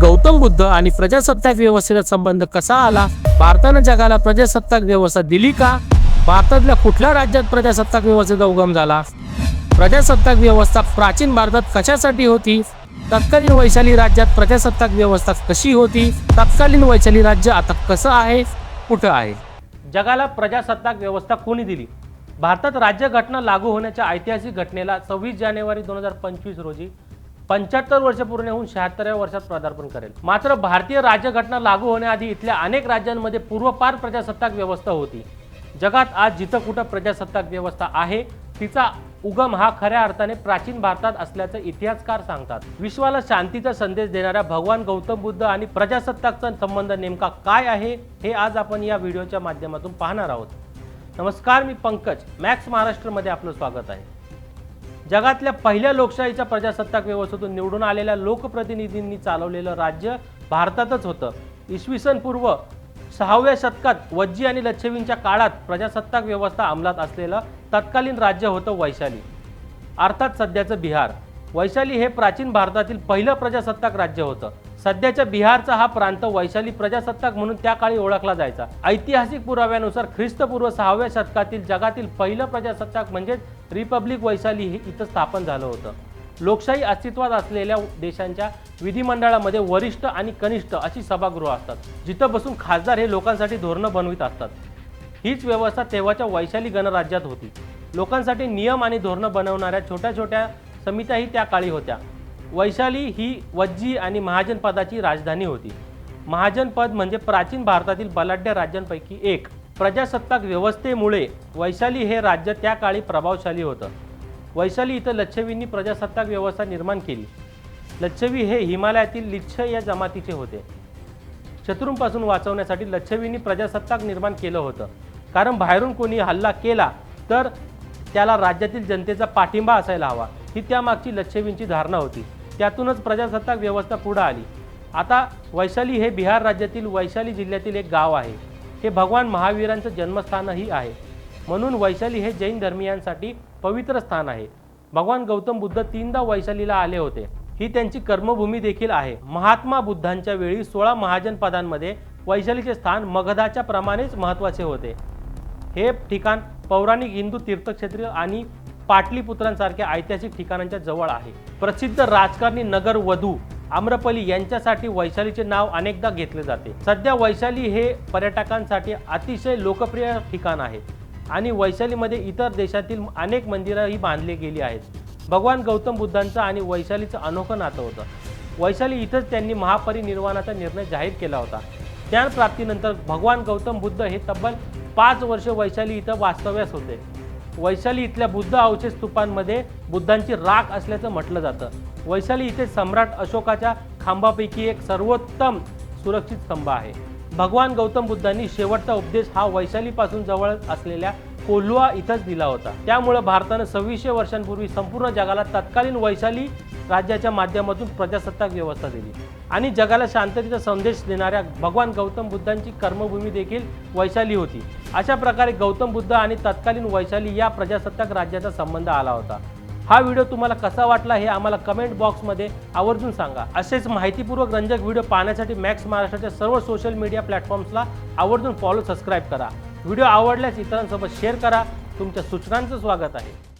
गौतम बुद्ध आणि प्रजासत्ताक व्यवस्थेचा संबंध कसा आला? भारतानं जगाला प्रजासत्ताक व्यवस्था दिली का? भारतातल्या कुठल्या राज्यात प्रजासत्ताक व्यवस्थेचा उगम झाला? प्रजासत्ताक व्यवस्था प्राचीन भारतात कशासाठी होती? तत्कालीन वैशाली राज्यात प्रजासत्ताक व्यवस्था कशी होती? तत्कालीन वैशाली राज्य आता कसं आहे? कुठं आहे? जगाला प्रजासत्ताक व्यवस्था कोणी दिली? भारतात राज्यघटना लागू होण्याच्या ऐतिहासिक घटनेला सव्वीस जानेवारी दोन हजार पंचवीस रोजी पंच्याहत्तर वर्ष पूर्ण होऊन शहात्तराव्या वर्षात पदार्पण करेल. मात्र भारतीय राज्यघटना लागू होण्याआधी इथल्या अनेक राज्यांमध्ये पूर्वपार प्रजासत्ताक व्यवस्था होती. जगात आज जिथं कुठं प्रजासत्ताक व्यवस्था आहे तिचा उगम हा खऱ्या अर्थाने प्राचीन भारतात असल्याचं इतिहासकार सांगतात. विश्वाला शांतीचा संदेश देणाऱ्या भगवान गौतम बुद्ध आणि प्रजासत्ताकचा संबंध नेमका काय आहे हे आज आपण या व्हिडिओच्या माध्यमातून पाहणार आहोत. नमस्कार मी पंकज. मॅक्स महाराष्ट्रमध्ये आपलं स्वागत आहे. जगातल्या पहिल्या लोकशाहीच्या प्रजासत्ताक व्यवस्थेतून निवडून आलेल्या लोकप्रतिनिधींनी चालवलेलं राज्य भारतातच होतं. इसवी सन पूर्व सहाव्या शतकात वज्जी आणि लच्छवींच्या काळात प्रजासत्ताक व्यवस्था अंमलात असलेलं तत्कालीन राज्य होतं वैशाली. अर्थात सध्याचं बिहार. वैशाली हे प्राचीन भारतातील पहिलं प्रजासत्ताक राज्य होतं. सध्याच्या बिहारचा हा प्रांत वैशाली प्रजासत्ताक म्हणून त्या काळी ओळखला जायचा. ऐतिहासिक पुराव्यानुसार ख्रिस्तपूर्व सहाव्या शतकातील जगातील पहिलं प्रजासत्ताक म्हणजेच रिपब्लिक वैशाली हे इथं स्थापन झालं होतं. लोकशाही अस्तित्वात असलेल्या देशांच्या विधिमंडळामध्ये वरिष्ठ आणि कनिष्ठ अशी सभागृह असतात. जिथं बसून खासदार हे लोकांसाठी धोरणं बनवित असतात. हीच व्यवस्था तेव्हाच्या वैशाली गणराज्यात होती. लोकांसाठी नियम आणि धोरणं बनवणाऱ्या छोट्या छोट्या समित्याही त्या काळी होत्या. वैशाली ही वज्जी आणि महाजनपदाची राजधानी होती. महाजनपद म्हणजे प्राचीन भारतातील बलाढ्य राज्यांपैकी एक. प्रजासत्ताक व्यवस्थेमुळे वैशाली हे राज्य त्या काळी प्रभावशाली होतं. वैशाली इथं लच्छवींनी प्रजासत्ताक व्यवस्था निर्माण केली. लच्छवी हे हिमालयातील लिच्छ या जमातीचे होते. शत्रूंपासून वाचवण्यासाठी लच्छवींनी प्रजासत्ताक निर्माण केलं होतं. कारण बाहेरून कोणी हल्ला केला तर त्याला राज्यातील जनतेचा पाठिंबा असायला हवा ही त्यामागची लच्छवींची धारणा होती. त्यातूनच प्रजासत्ताक व्यवस्था पुढं आली. आता वैशाली हे बिहार राज्यातील वैशाली जिल्ह्यातील एक गाव आहे. हे भगवान महावीरांचं जन्मस्थानही आहे. म्हणून वैशाली हे जैन धर्मियांसाठी पवित्र स्थान आहे. भगवान गौतम बुद्ध तीनदा वैशालीला आले होते. ही त्यांची कर्मभूमी देखील आहे. महात्मा बुद्धांच्या वेळी सोळा महाजन पदांमध्ये वैशालीचे स्थान मगधाच्या प्रमाणेच महत्त्वाचे होते. हे ठिकाण पौराणिक हिंदू तीर्थक्षेत्र आणि पाटलीपुत्रांसारख्या ऐतिहासिक ठिकाणांच्या जवळ आहे. प्रसिद्ध राजकारणी नगर वधू आम्रपली यांच्यासाठी वैशालीचे नाव अनेकदा घेतले जाते. सध्या वैशाली हे पर्यटकांसाठी अतिशय लोकप्रिय ठिकाण आहे आणि वैशालीमध्ये इतर देशातील अनेक मंदिरंही बांधली गेली आहेत. भगवान गौतम बुद्धांचं आणि वैशालीचं अनोखं नातं होतं. वैशाली इथंच त्यांनी महापरिनिर्वाणाचा निर्णय जाहीर केला होता. ज्ञानप्राप्तीनंतर भगवान गौतम बुद्ध हे तब्बल पाच वर्ष वैशाली इथं वास्तव्यास होते. वैशाली इथल्या बुद्ध अवशेष स्तूपांमध्ये बुद्धांची राख असल्याचं म्हटलं जातं. वैशाली इथे सम्राट अशोकाच्या खांबापैकी एक सर्वोत्तम सुरक्षित स्तंभ आहे. भगवान गौतम बुद्धांनी शेवटचा उपदेश हा वैशालीपासून जवळ असलेल्या कोल्हुआ इथंच दिला होता. त्यामुळे भारतानं सव्वीसशे वर्षांपूर्वी संपूर्ण जगाला तत्कालीन वैशाली राज्याच्या माध्यमातून प्रजासत्ताक व्यवस्था दिली. आणि जगाला शांततेचा संदेश देणाऱ्या भगवान गौतम बुद्धांची कर्मभूमी देखील वैशाली होती. अशा प्रकारे गौतम बुद्ध आणि तत्कालीन वैशाली या प्रजासत्ताक राज्याचा संबंध आला होता. हा व्हिडिओ तुम्हाला कसा वाटला हे आम्हाला कमेंट बॉक्समध्ये आवर्जून सांगा. असेच माहितीपूर्वक रंजक व्हिडिओ पाहण्यासाठी मॅक्स महाराष्ट्राच्या सर्व सोशल मीडिया प्लॅटफॉर्म्सला आवर्जून फॉलो सबस्क्राईब करा. व्हिडिओ आवडल्यास इतरांसोबत शेअर करा. तुमच्या सूचनांचं स्वागत आहे.